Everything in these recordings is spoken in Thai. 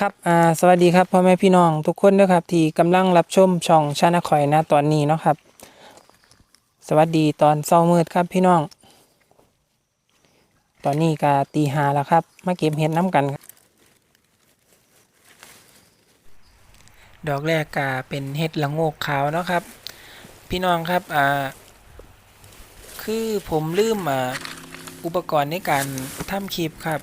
ครับอ่าสวัสดีครับพ่อแม่พี่น้องทุกคนนะครับ ที่กำลังรับชมช่องชาแนลข่อยนะตอนนี้เนาะครับ สวัสดีตอนเช้ามืดครับพี่น้อง ตอนนี้ก็ตีหาแล้วครับ มาเก็บเห็ดน้ำกัน ดอกแรกก็เป็นเห็ดละโงกขาวเนาะครับ พี่น้องครับอ่าคือผมลืมอ่าอุปกรณ์ในการทำคลิปครับ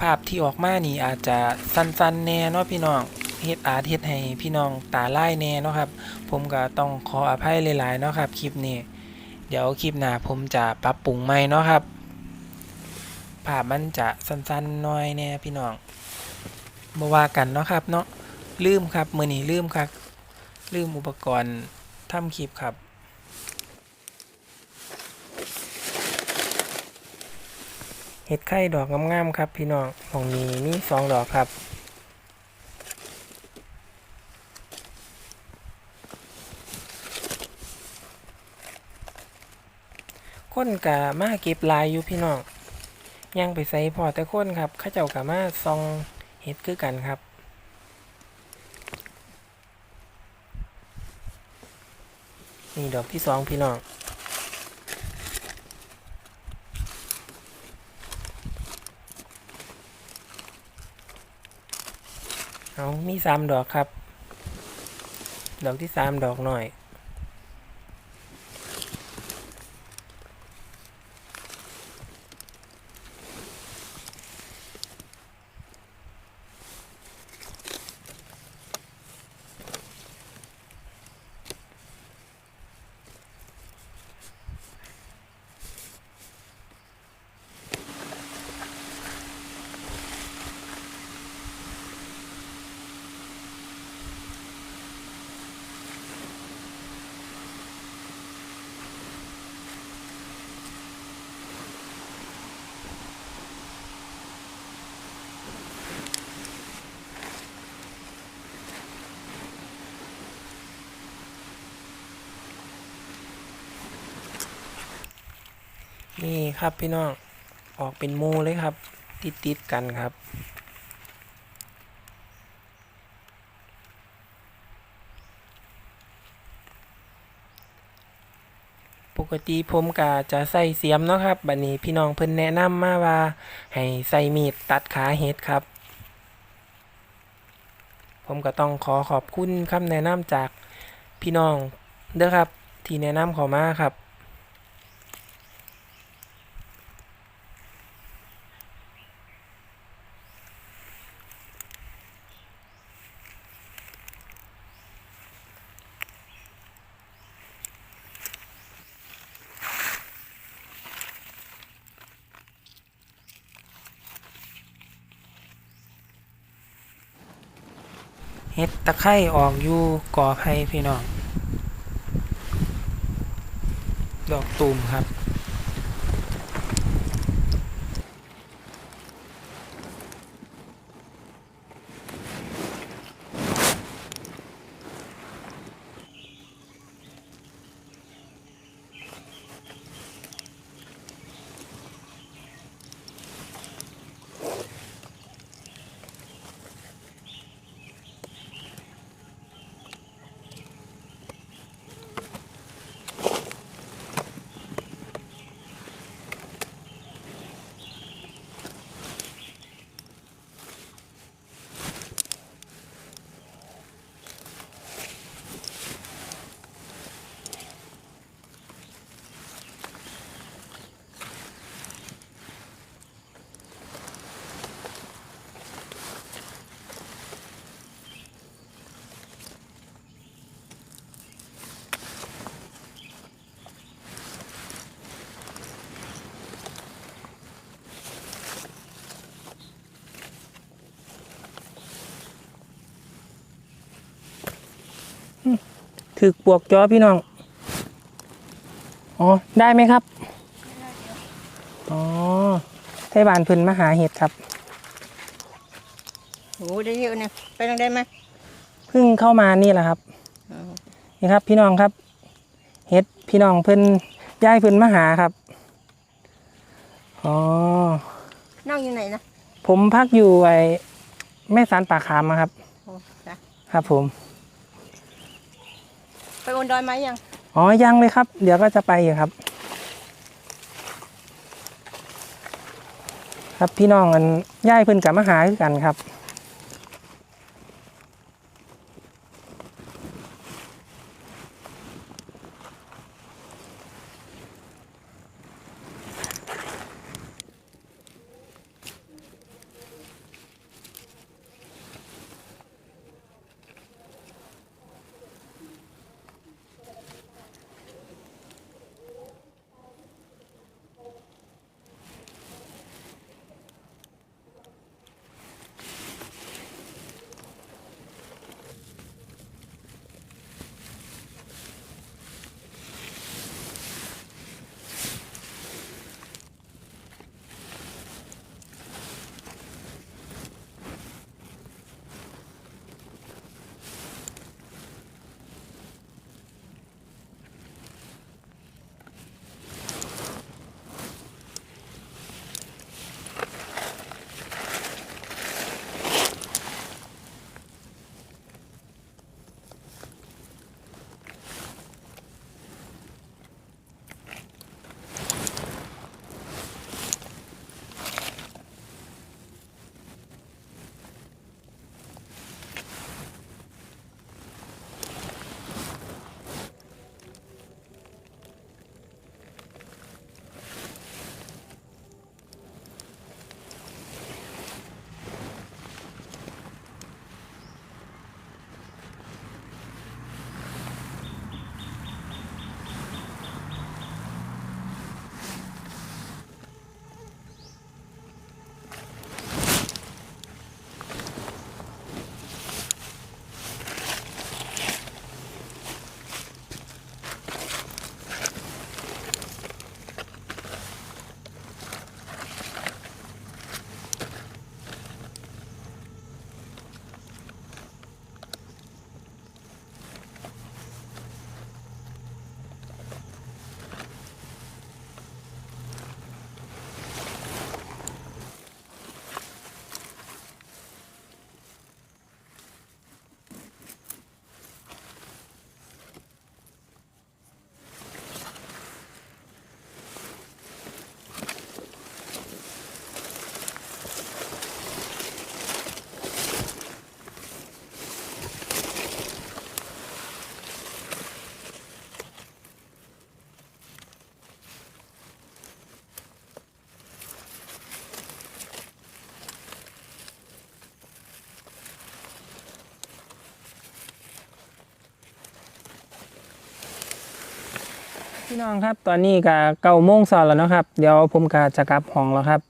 ภาพที่ออกมานี่อาจจะสั้นๆแน่เนาะพี่น้องเฮ็ดอาจเฮ็ดให้พี่น้องตาไลายแน่เนาะครับ ผมก็ต้องขออภัยหลายๆเนาะครับคลิปนี้ เดี๋ยวคลิปหน้าผมจะปรับปรุงใหม่เนาะครับ ภาพมันจะสั้นๆหน้อยแน่พี่น้องบ่ว่ากันเนาะครับเนาะลืมครับมือนี้ลืมครับ ลืมอุปกรณ์ทำคลิปครับ เห็ดไข่ดอกงามๆครับ พี่น้องของนี้มีสองดอกครับ คนกะมาเก็บลายอยู่พี่น้องยังไปใส่พอแต่คนครับข้าเจ้ากะมาซองเห็ดคือกันครับนี่ดอกที่สองพี่น้อง เอามีสามดอกครับ ดอกที่สามดอกหน่อย นี่ครับพี่น้อง ออกเป็นหมูเลยครับ ติดติดกันครับปกติผมก็จะใส่เสียมเนาะครับ บัดนี้พี่น้องเพิ่นแนะนำมาว่า ให้ใส่มีดตัดขาเห็ดครับ ผมก็ต้องขอขอบคุณคำแนะนำจากพี่น้องเด้อครับ ที่แนะนำขามาครับ เฮ็ดตะไคร่ออกอยู่ก่อไผ่พี่น้อง ดอกตูมครับ ถือปวกจอพี่น้อง อ๋อ ได้ไหมครับ อ๋อไทบานเพิ่นมาหาเห็ดครับ โอ้ได้เยอะเนี่ยไปทางได้ไหมเพิ่งเข้ามานี่แหละครับอ๋อนี่ครับ พี่น้องครับเห็ดพี่น้องเพิ่นย้ายเพิ่นมาหาครับ อ๋อนั่งอยู่ไหนนะ ผมพักอยู่ไอ้แม่สารป่าขามมาครับโอ้จ้ะครับผม ไปบนดอยไหมยัง อ๋อ ยังเลยครับ เดี๋ยวก็จะไปอยู่ครับ ครับพี่น้องกันย่ายเพิ่นกับมาหาคือกันครับ พี่น้องครับตอนนี้ก็เก้าโมงสอนแล้วนะครับ เดี๋ยวผมก็จะกลับห้องแล้วครับ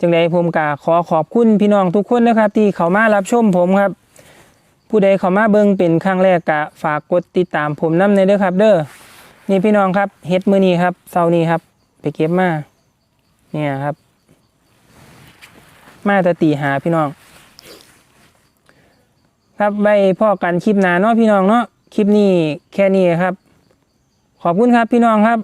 จังใดผมก็ขอขอบคุณพี่น้องทุกคนนะครับ ที่เขามารับชมผมครับ ผู้ใดเขามาเบิ่งเป็นครั้งแรกก็ฝากกดติดตามผมน้ำในเด้อครับ เด้อนี่พี่น้องครับเฮ็ดมือนี้ครับเสาร์นี้ครับ ไปเก็บมาเนี่ยครับ มาตะตีหาพี่น้อง ครับไว้พ่อกันคลิปหนาเนาะพี่น้องเนาะคลิปนี้แค่นี้ครับ ขอบคุณครับพี่น้องครับ